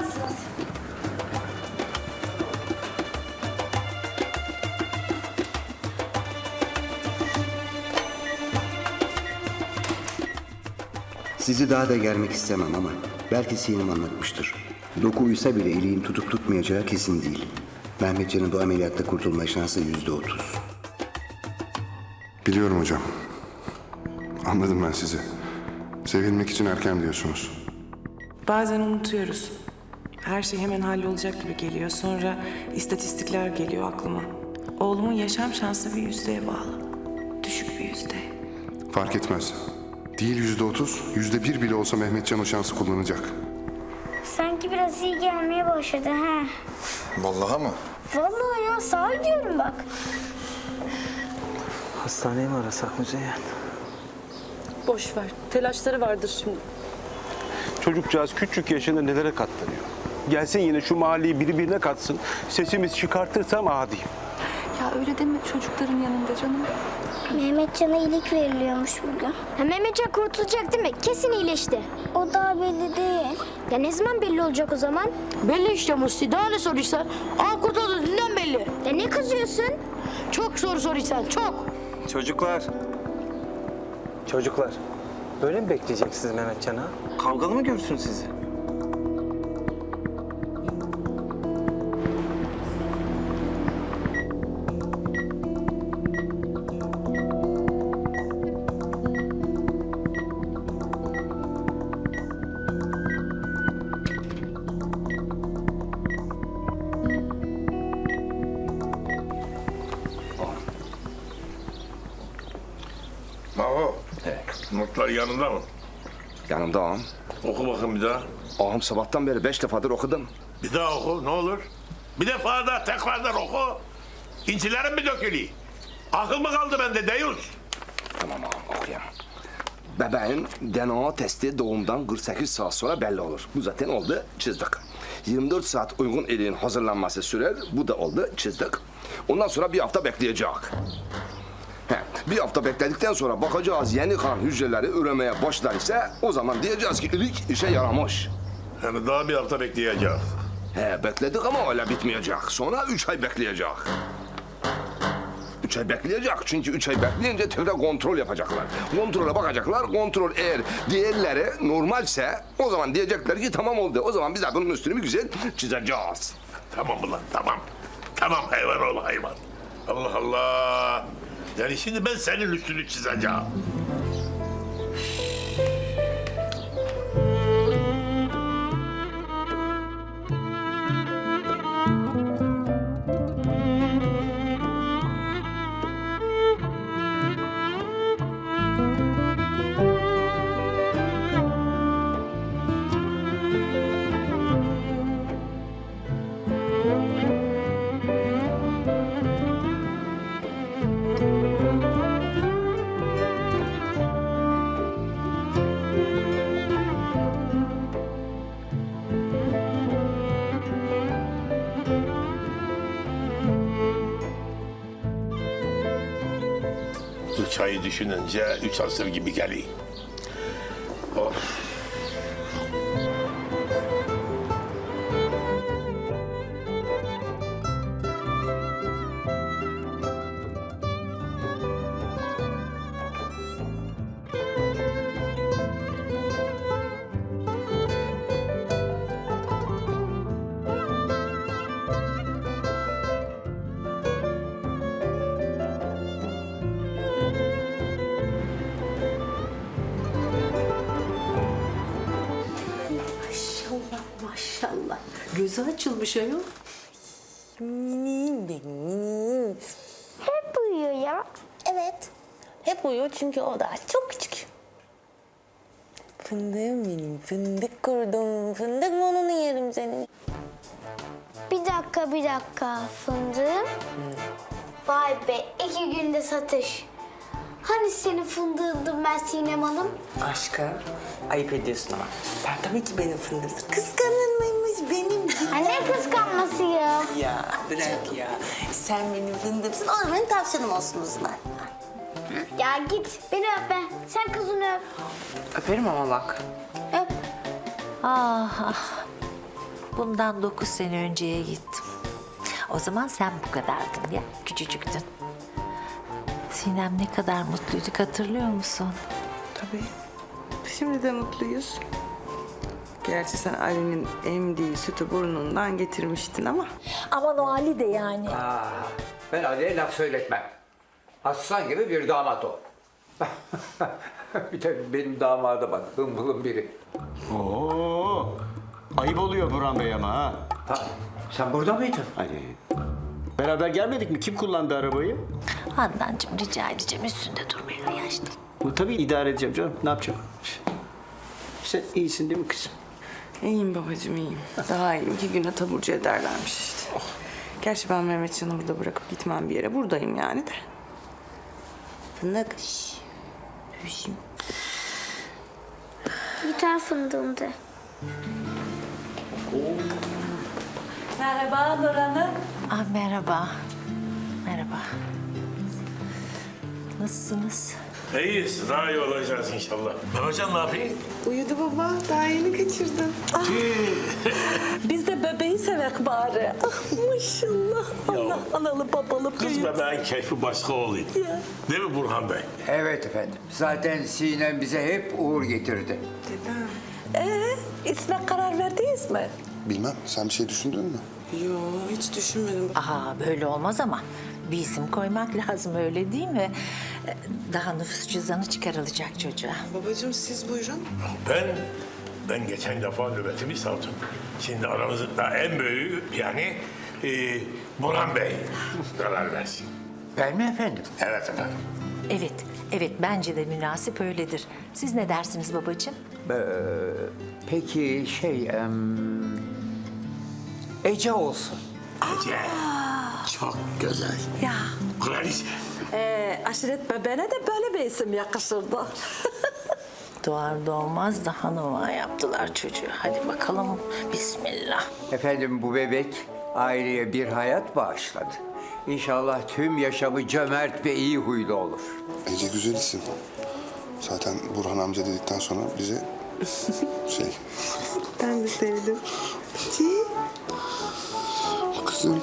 mısınız? Sizi daha da germek istemem ama belki Sinem anlatmıştır. Doku uysa bile iliğin tutup tutmayacağı kesin değil. Mehmetcan'ın bu ameliyatta kurtulma şansı yüzde otuz. Biliyorum hocam. Anladım ben sizi. Sevilmek için erken diyorsunuz. Bazen unutuyoruz. Her şey hemen hallolacak gibi geliyor. Sonra istatistikler geliyor aklıma. Oğlumun yaşam şansı bir yüzdeye bağlı. Düşük bir yüzde. Fark etmez. Değil yüzde otuz, yüzde bir bile olsa Mehmetcan o şansı kullanacak. Sanki biraz iyi gelmeye başladı ha. Vallahi mı? Vallahi ya sağ ol diyorum bak. Hastaneye mi arasak Müzeyyen? Boş ver. Telaşları vardır şimdi. Çocukcağız küçük yaşında nelere katlanıyor. Gelsin yine şu mahalleyi birbirine katsın. Sesimiz çıkartırsam adiyim. Ya öyle deme çocukların yanında canım. Mehmetcan'a iyilik veriliyormuş bugün. Ha, Mehmetcan kurtulacak değil mi? Kesin iyileşti. O daha belli değil. Ya ne zaman belli olacak o zaman? Belli işte Musti. Daha ne soruyorsan? Al kurtuldu dünden belli. Ya ne kızıyorsun? Çok soru soruyorsan çok. Çocuklar. Çocuklar. Böyle mi bekleyeceksiniz Mehmetcan'a? Kavgalı mı görsün sizi? Notlar yanında mı? Yanımda ağam. Oku bakın bir daha. Ağam sabahtan beri beş defadır okudum. Bir daha oku ne olur. Bir defa da tekrardan oku. İncilerim mi dökülüyor? Akıl mı kaldı bende Deyus? Tamam ağam okuyayım. Bebeğin DNA testi doğumdan 48 saat sonra belli olur. Bu zaten oldu, çizdik. 24 saat uygun iliğin hazırlanması sürer. Bu da oldu, çizdik. Ondan sonra bir hafta bekleyecek. Bir hafta bekledikten sonra bakacağız yeni kan hücreleri üremeye başlar ise o zaman diyeceğiz ki ilik işe yaramış. Yani daha bir hafta bekleyeceğiz. He bekledik ama öyle bitmeyecek. Sonra üç ay bekleyecek. Üç ay bekleyecek çünkü üç ay bekleyince tekrar kontrol yapacaklar. Kontrole bakacaklar. Kontrol eğer diğerleri normalse o zaman diyecekler ki tamam oldu. O zaman biz de bunun üstünü bir güzel çizeceğiz. Tamam ulan tamam. Tamam hayvan ol hayvan. Allah Allah. Yani şimdi ben senin üstünü çizeceğim. Üç ayı düşününce üç asır gibi geliyor. Of. Gözü açılmış ayol. Minim benim minim. Hep uyuyor ya. Evet. Hep uyuyor çünkü o daha çok küçük. Fındığım benim. Fındık kurdum. Fındık monunu yerim senin. Bir dakika bir dakika fındığım. Vay be iki günde satış. Hani senin fındığındım ben Sinem Hanım? Aşkım, ayıp ediyorsun ama. Sen tabii ki benim fındığımsın. Kıskanır gibi? Anne kıskanması ya. Ya bırak ya. Sen benim fındığımsın. O da benim tavşanım olsun uzman. Ya git beni öp be. Sen kızını öp. Öperim ama bak. Öp. Ah ah. Bundan dokuz sene önceye gittim. O zaman sen bu kadardın ya, küçücüktün. Sinem ne kadar mutluyduk hatırlıyor musun? Tabii. Şimdi de mutluyuz. Gerçi sen Ali'nin emdiği sütü burnundan getirmiştin ama. Aman o Ali de yani. Ben Ali'ye laf söyletmem. Aslan gibi bir damat o. bir de benim damada bak, hımbılın biri. Oo, ayıp oluyor Burhan Bey ama ha. Ha, sen burada mıydın? Hadi. Beraber gelmedik mi? Kim kullandı arabayı? Handancığım rica edeceğim üstünde durmaya yaşlı. Bu tabii idare edeceğim canım. Ne yapacağım? Sen iyisin değil mi kızım? İyiyim babacığım iyiyim. Daha iyiyim. İki güne taburcu ederlermiş işte. Gerçi ben Mehmetcan'ı burada bırakıp gitmem bir yere. Buradayım yani de. Fındık. şş, Hüsnü. Yeter fındığım de. Merhaba Nur Hanım. Ah merhaba. Merhaba. Nasılsınız? İyiyiz. Daha iyi olacağız inşallah. Mehmetcan ne yapayım? Uyudu baba. Daha yeni kaçırdım. Biz de bebeği sevek bari. Ah maşallah. Allah analı babalı Kız büyük. bebeğin keyfi başka oluyor. Değil mi Burhan Bey? Evet efendim. Zaten Sinem bize hep uğur getirdi. Ee, isme karar verdiniz mi? Bilmem, sen bir şey düşündün mü? Yo hiç düşünmedim. Aha böyle olmaz ama bir isim koymak lazım öyle değil mi? Daha nüfus cüzdanı çıkarılacak çocuğa. Babacığım siz buyurun. Ben ben geçen defa nöbetimi savdım. Şimdi aramızda en büyüğü yani e, Burhan Bey karar versin. Ben mi efendim? Evet efendim. Evet, evet bence de münasip öyledir. Siz ne dersiniz babacığım? Ee, peki şey... em, Ece olsun. Ece. Çok güzel. Ya. Kraliçe. Ee, aşiret bebeğine de böyle bir isim yakışırdı. Doğar doğmaz da hanıma yaptılar çocuğu. Hadi bakalım bismillah. Efendim bu bebek aileye bir hayat bağışladı. İnşallah tüm yaşamı cömert ve iyi huylu olur. Ece güzel isim. Zaten Burhan amca dedikten sonra bize şey... Ben de sevdim. Kızım.